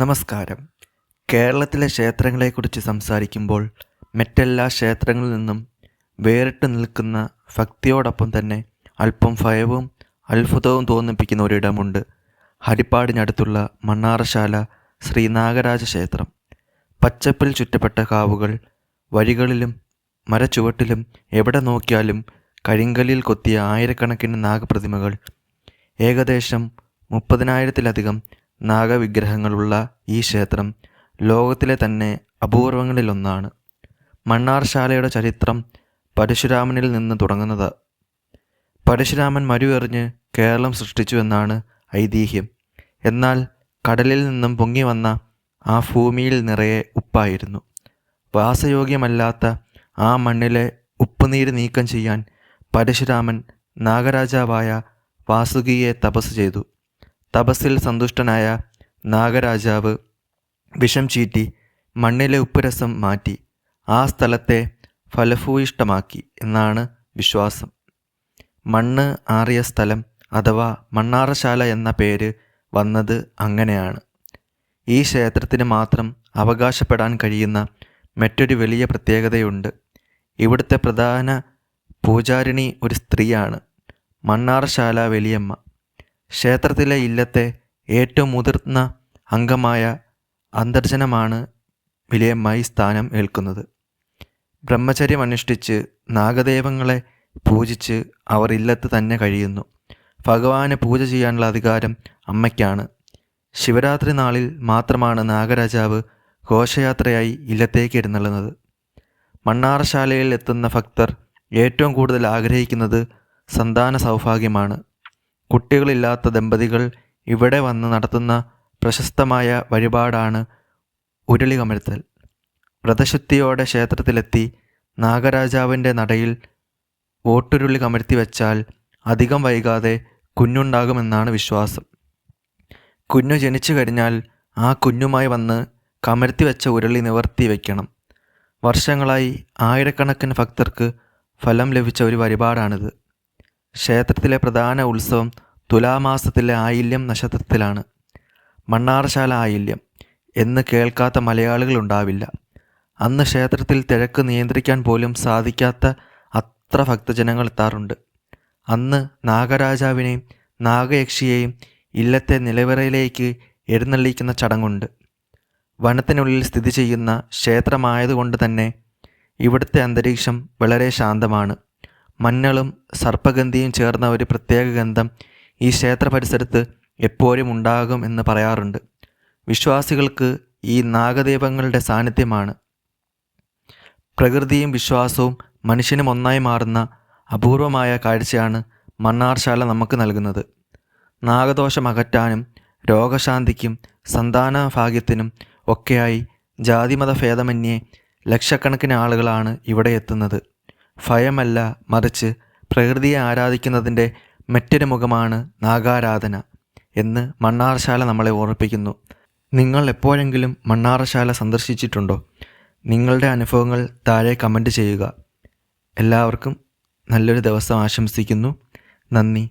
നമസ്കാരം. കേരളത്തിലെ ക്ഷേത്രങ്ങളെക്കുറിച്ച് സംസാരിക്കുമ്പോൾ മറ്റെല്ലാ ക്ഷേത്രങ്ങളിൽ നിന്നും വേറിട്ട് നിൽക്കുന്ന ഭക്തിയോടൊപ്പം തന്നെ അല്പം ഭയവും അത്ഭുതവും തോന്നിപ്പിക്കുന്ന ഒരിടമുണ്ട്. ഹരിപ്പാടിനടുത്തുള്ള മണ്ണാറശാല ശ്രീനാഗരാജ ക്ഷേത്രം. പച്ചപ്പിൽ ചുറ്റപ്പെട്ട കാവുകൾ വഴികളിലും മരച്ചുവട്ടിലും എവിടെ നോക്കിയാലും കരിങ്കലിൽ കൊത്തിയ ആയിരക്കണക്കിന് നാഗപ്രതിമകൾ. ഏകദേശം മുപ്പതിനായിരത്തിലധികം നാഗവിഗ്രഹങ്ങളുള്ള ഈ ക്ഷേത്രം ലോകത്തിലെ തന്നെ അപൂർവങ്ങളിലൊന്നാണ്. മണ്ണാർശാലയുടെ ചരിത്രം പരശുരാമനിൽ നിന്ന് തുടങ്ങുന്നത്. പരശുരാമൻ മരുവെറിഞ്ഞ് കേരളം സൃഷ്ടിച്ചുവെന്നാണ് ഐതിഹ്യം. എന്നാൽ കടലിൽ നിന്നും പൊങ്ങി വന്ന ആ ഭൂമിയിൽ നിറയെ ഉപ്പായിരുന്നു. വാസയോഗ്യമല്ലാത്ത ആ മണ്ണിലെ ഉപ്പുനീര് നീക്കം ചെയ്യാൻ പരശുരാമൻ നാഗരാജാവായ വാസുകിയെ തപസ് ചെയ്തു. തപസ്സിൽ സന്തുഷ്ടനായ നാഗരാജാവ് വിഷം ചീറ്റി മണ്ണിലെ ഉപ്പുരസം മാറ്റി ആ സ്ഥലത്തെ ഫലഭൂയിഷ്ടമാക്കി എന്നാണ് വിശ്വാസം. മണ്ണ് ആറിയ സ്ഥലം അഥവാ മണ്ണാറശാല എന്ന പേര് വന്നത് അങ്ങനെയാണ്. ഈ ക്ഷേത്രത്തിന് മാത്രം അവകാശപ്പെടാൻ കഴിയുന്ന മറ്റൊരു വലിയ പ്രത്യേകതയുണ്ട്. ഇവിടുത്തെ പ്രധാന പൂജാരിണി ഒരു സ്ത്രീയാണ്. മണ്ണാറശാല വലിയമ്മ. ക്ഷേത്രത്തിലെ ഇല്ലത്തെ ഏറ്റവും മുതിർന്ന അംഗമായ അന്തർജനമാണ് വിലയമായി സ്ഥാനം ഏൽക്കുന്നത്. ബ്രഹ്മചര്യം അനുഷ്ഠിച്ച് നാഗദേവങ്ങളെ പൂജിച്ച് അവർ ഇല്ലത്ത് തന്നെ കഴിയുന്നു. ഭഗവാനെ പൂജ ചെയ്യാനുള്ള അധികാരം അമ്മയ്ക്കാണ്. ശിവരാത്രി നാളിൽ മാത്രമാണ് നാഗരാജാവ് ഘോഷയാത്രയായി ഇല്ലത്തേക്ക് എഴുന്നള്ളുന്നത്. മണ്ണാറശാലയിൽ എത്തുന്ന ഭക്തർ ഏറ്റവും കൂടുതൽ ആഗ്രഹിക്കുന്നത് സന്താന സൗഭാഗ്യമാണ് കുട്ടികളില്ലാത്ത ദമ്പതികൾ ഇവിടെ വന്ന് നടത്തുന്ന പ്രശസ്തമായ വഴിപാടാണ് ഉരുളി കമഴ്ത്തൽ വ്രതശുദ്ധിയോടെ ക്ഷേത്രത്തിലെത്തി നാഗരാജാവിന്റെ നടയിൽ വോട്ടുരുളി കമഴ്ത്തി വെച്ചാൽ അധികം വൈകാതെ കുഞ്ഞുണ്ടാകുമെന്നാണ് വിശ്വാസം. കുഞ്ഞു ജനിച്ചു കഴിഞ്ഞാൽ ആ കുഞ്ഞുമായി വന്ന് കമഴ്ത്തി വെച്ച ഉരുളി നിവർത്തി വയ്ക്കണം വർഷങ്ങളായി ആയിരക്കണക്കിന് ഭക്തർക്ക് ഫലം ലഭിച്ച ഒരു വഴിപാടാണിത്. ക്ഷേത്രത്തിലെ പ്രധാന ഉത്സവം തുലാമാസത്തിലെ ആയില്യം നക്ഷത്രത്തിലാണ്. മണ്ണാറശാല ആയില്യം എന്ന് കേൾക്കാത്ത മലയാളികളുണ്ടാവില്ല അന്ന് ക്ഷേത്രത്തിൽ തിരക്ക് നിയന്ത്രിക്കാൻ പോലും സാധിക്കാത്ത അത്ര ഭക്തജനങ്ങൾ എത്താറുണ്ട്. അന്ന് നാഗരാജാവിനെയും നാഗയക്ഷിയെയും ഇല്ലത്തെ നിലവറയിലേക്ക് എഴുന്നള്ളിക്കുന്ന ചടങ്ങുണ്ട്. വനത്തിനുള്ളിൽ സ്ഥിതി ചെയ്യുന്ന ക്ഷേത്രമായതുകൊണ്ട് തന്നെ ഇവിടുത്തെ അന്തരീക്ഷം വളരെ ശാന്തമാണ്. മഞ്ഞളും സർപ്പഗന്ധിയും ചേർന്ന ഒരു പ്രത്യേക ഗന്ധം ഈ ക്ഷേത്ര പരിസരത്ത് എപ്പോഴും ഉണ്ടാകും എന്ന് പറയാറുണ്ട്. വിശ്വാസികൾക്ക് ഈ നാഗദൈവങ്ങളുടെ സാന്നിധ്യമാണ്. പ്രകൃതിയും വിശ്വാസവും മനുഷ്യനും ഒന്നായി മാറുന്ന അപൂർവമായ കാഴ്ചയാണ് മണ്ണാർശാല നമുക്ക് നൽകുന്നത്. നാഗദോഷം അകറ്റാനും രോഗശാന്തിക്കും സന്താന ഭാഗ്യത്തിനും ഒക്കെയായി ജാതിമത ഭേദമന്യേ ലക്ഷക്കണക്കിന് ആളുകളാണ് ഇവിടെ എത്തുന്നത്. ഭയമല്ല മറിച്ച് പ്രകൃതിയെ ആരാധിക്കുന്നതിന്റെ മറ്റൊരു മുഖമാണ് നാഗാരാധന എന്ന് മണ്ണാറശാല നമ്മളെ ഓർമ്മിപ്പിക്കുന്നു. നിങ്ങൾ എപ്പോഴെങ്കിലും മണ്ണാറശാല സന്ദർശിച്ചിട്ടുണ്ടോ? നിങ്ങളുടെ അനുഭവങ്ങൾ താഴെ കമന്റ് ചെയ്യുക. എല്ലാവർക്കും നല്ലൊരു ദിവസം ആശംസിക്കുന്നു. നന്ദി.